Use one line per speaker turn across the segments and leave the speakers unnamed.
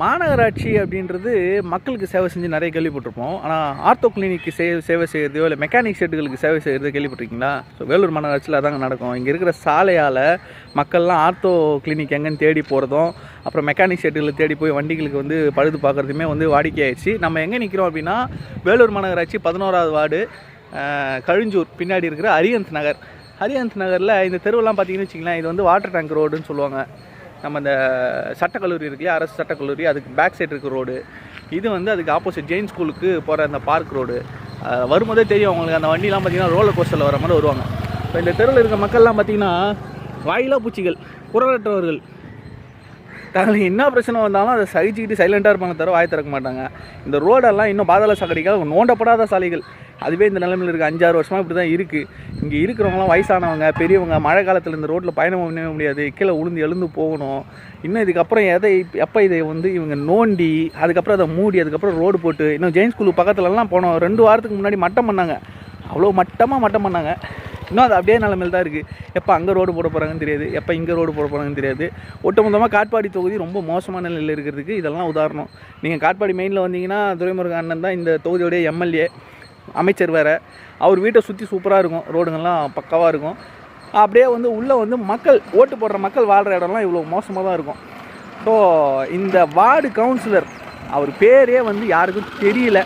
மாநகராட்சி அப்படின்றது மக்களுக்கு சேவை செஞ்சு நிறைய கேள்விப்பட்டிருப்போம். ஆனால் ஆர்த்தோ கிளினிக்கு சே சேவை செய்கிறதையோ இல்லை மெக்கானிக் செட்டுகளுக்கு சேவை செய்கிறது கேள்விப்பட்டிருக்கீங்களா? ஸோ வேலூர் மாநகராட்சியில் அதாங்க நடக்கும். இங்கே இருக்கிற சாலையால் மக்கள்லாம் ஆர்த்தோ கிளினிக் எங்கேன்னு தேடி போகிறதும் அப்புறம் மெக்கானிக் செட்டுகளை தேடி போய் வண்டிகளுக்கு வந்து பழுது பார்க்குறதுமே வந்து வாடிக்கையாயிடுச்சு. நம்ம எங்கே நிற்கிறோம் அப்படின்னா வேலூர் மாநகராட்சி பதினோராவது வார்டு கழிஞ்சூர். பின்னாடி இருக்கிற அரியந்த் நகர். ஹரியந்த் நகரில் இந்த தெருவெல்லாம் பார்த்தீங்கன்னு வச்சிங்களேன் இது வந்து வாட்டர் டேங்க் ரோடுன்னு சொல்லுவாங்க. நம்ம இந்த சட்டக்கல்லூரி இருக்கு இல்லையா? அரசு சட்டக்கல்லூரி அதுக்கு பேக் சைடு இருக்க ரோடு இது வந்து அதுக்கு ஆப்போசிட் ஜெயின் ஸ்கூலுக்கு போகிற அந்த பார்க் ரோடு வரும்போதே தெரியும் அவங்களுக்கு அந்த வண்டிலாம் பார்த்தீங்கன்னா ரோலர் கோஸ்டரில் வர மாதிரி வருவாங்க. இப்போ இந்த தெருவில் இருக்க மக்கள்லாம் பார்த்திங்கன்னா வாயிலா பூச்சிகள் குரலற்றவர்கள். தங்களுக்கு என்ன பிரச்சனை வந்தாலும் அதை சகிச்சுக்கிட்டு சைலண்ட்டாக இருப்பாங்க தவிர வாய் திறக்க மாட்டாங்க. இந்த ரோடெல்லாம் இன்னும் பாதாள சாக்கடிக்காக நோண்டப்படாத சாலைகள். அதுவே இந்த நிலைமையில் இருக்குது அஞ்சாறு வருஷமாக இப்படி தான் இருக்குது இங்கே இருக்கிறவங்களாம் வயசானவங்க பெரியவங்க மழை காலத்தில் இந்த ரோட்டில் பயணம் பண்ணவே முடியாது. கீழே உளுந்து எழுந்து போகணும். இன்னும் இதுக்கப்புறம் எதை எப்போ இதை வந்து இவங்க நோண்டி அதுக்கப்புறம் அதை மூடி அதுக்கப்புறம் ரோடு போட்டு இன்னும் ஜெயின் ஸ்கூல் பக்கத்துலலாம் போனோம். ரெண்டு வாரத்துக்கு முன்னாடி மட்டம் பண்ணாங்க. அவ்வளோ மட்டமாக மட்டம் பண்ணாங்க. இன்னும் அது அப்படியே நிலமையில் தான் இருக்குது எப்போ அங்கே ரோடு போட போகிறாங்கன்னு தெரியாது எப்போ இங்கே ரோடு போட போகிறாங்கன்னு தெரியாது. ஒட்டுமொத்தமாக காட்பாடி தொகுதி ரொம்ப மோசமான நிலையில் இருக்கிறதுக்கு இதெல்லாம் உதாரணம். நீங்கள் காட்பாடி மெயினில் வந்தீங்கன்னா துரைமுருகன் அண்ணன் தான் இந்த தொகுதியோடைய எம்எல்ஏ அமைச்சர் வேறு. அவர் வீட்டை சுற்றி சூப்பராக இருக்கும் ரோடுங்கள்லாம் பக்காவாக இருக்கும். அப்படியே வந்து உள்ளே வந்து மக்கள் ஓட்டு போடுற மக்கள் வாழ்கிற இடம்லாம் இவ்வளோ மோசமாக தான் இருக்கும். ஸோ இந்த வார்டு கவுன்சிலர் அவர் பேரே வந்து யாருக்கும் தெரியல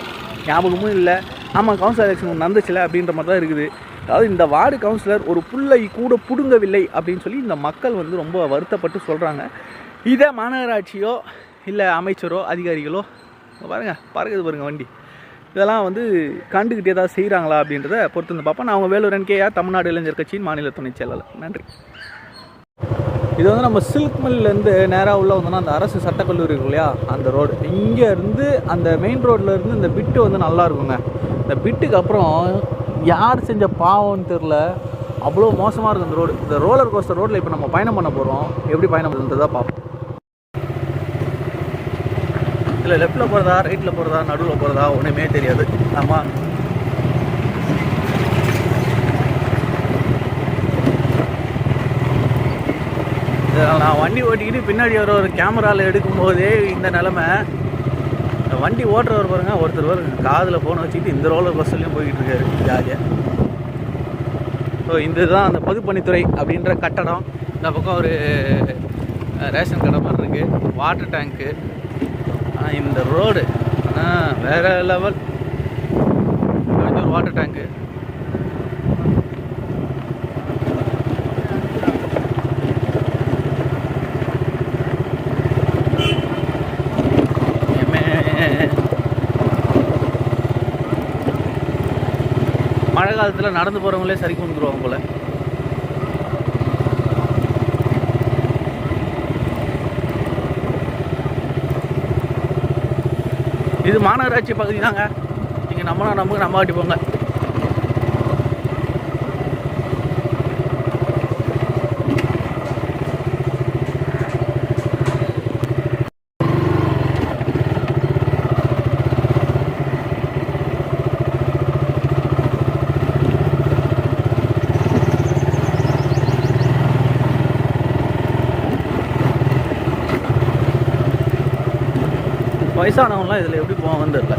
ஞாபகமும் இல்லை. ஆமாம் கவுன்சிலர் எலெக்ஷன் நடந்துச்சுல அப்படின்ற மாதிரி தான் இருக்குது. அதாவது இந்த வார்டு கவுன்சிலர் ஒரு புல்லை கூட பிடுங்கவில்லை அப்படின்னு சொல்லி இந்த மக்கள் வந்து ரொம்ப வருத்தப்பட்டு சொல்கிறாங்க இதே மாநகராட்சியோ இல்லை அமைச்சரோ அதிகாரிகளோ பாருங்கள் பாருங்க பறக்குது பாருங்கள் வண்டி. இதெல்லாம் வந்து கண்டுக்கிட்டு ஏதாவது செய்கிறாங்களா அப்படின்றத பொறுத்து வந்து பார்ப்போம். நான் அவங்க வேலூர் என்கேஆர் தமிழ்நாடு இளைஞர் கட்சியின் மாநில துணைச் செயலாளர். நன்றி. இது வந்து நம்ம சில்க் மில்லேருந்து நேராக உள்ள வந்தோம்னா அந்த அரசு சட்டக்கல்லூரி இருக்கு இல்லையா? அந்த ரோடு. இங்கேருந்து அந்த மெயின் ரோட்லேருந்து இந்த பிட்டு வந்து நல்லா இருக்குங்க. இந்த பிட்டுக்கு அப்புறம் யார் செஞ்ச பாவம்னு தெரில அவ்வளோ மோசமாக இருக்குது இந்த ரோடு இந்த ரோலர் கோஸ்டர் ரோட்டில் இப்போ நம்ம பயணம் பண்ண போகிறோம் எப்படி பயணம் பண்ணுறதா பார்ப்போம். இல்லை லெஃப்ட்டில் போகிறதா ரைட்டில் போகிறதா நடுவில் போகிறதா ஒன்றுமே தெரியாது. ஆமாம் நான் வண்டி ஓட்டிக்கிட்டு பின்னாடி வர ஒரு கேமராவில் எடுக்கும்போதே இந்த நிலமை இந்த வண்டி ஓட்டுறவர் பாருங்க ஒருத்தர் பாருங்க காதில் ஃபோனை வச்சுக்கிட்டு இந்த ரோலர் பஸ்ஸுலேயும் போய்கிட்டு இருக்காரு ஜாலியாக ஸோ இதுதான் அந்த பொதுப்பணித்துறை அப்படின்ற கட்டடம். இந்த பக்கம் ஒரு ரேஷன் கடை மாதிரி இருக்குது வாட்டர் டேங்க்கு இந்த ரோடு வேறு லெவல் ஒரு வாட்டர் டேங்க்கு மழை காலத்தில் நடந்து போகிறவங்களே சரி கொண்டுருவாங்க போல். இது மாநகராட்சி பகுதி தாங்க. நீங்கள் நம்மனா நமக்கு நம்ம ஆட்டி போங்க. வயசானவங்களாம் இதில் எப்படி போவாங்கன்னு தெரில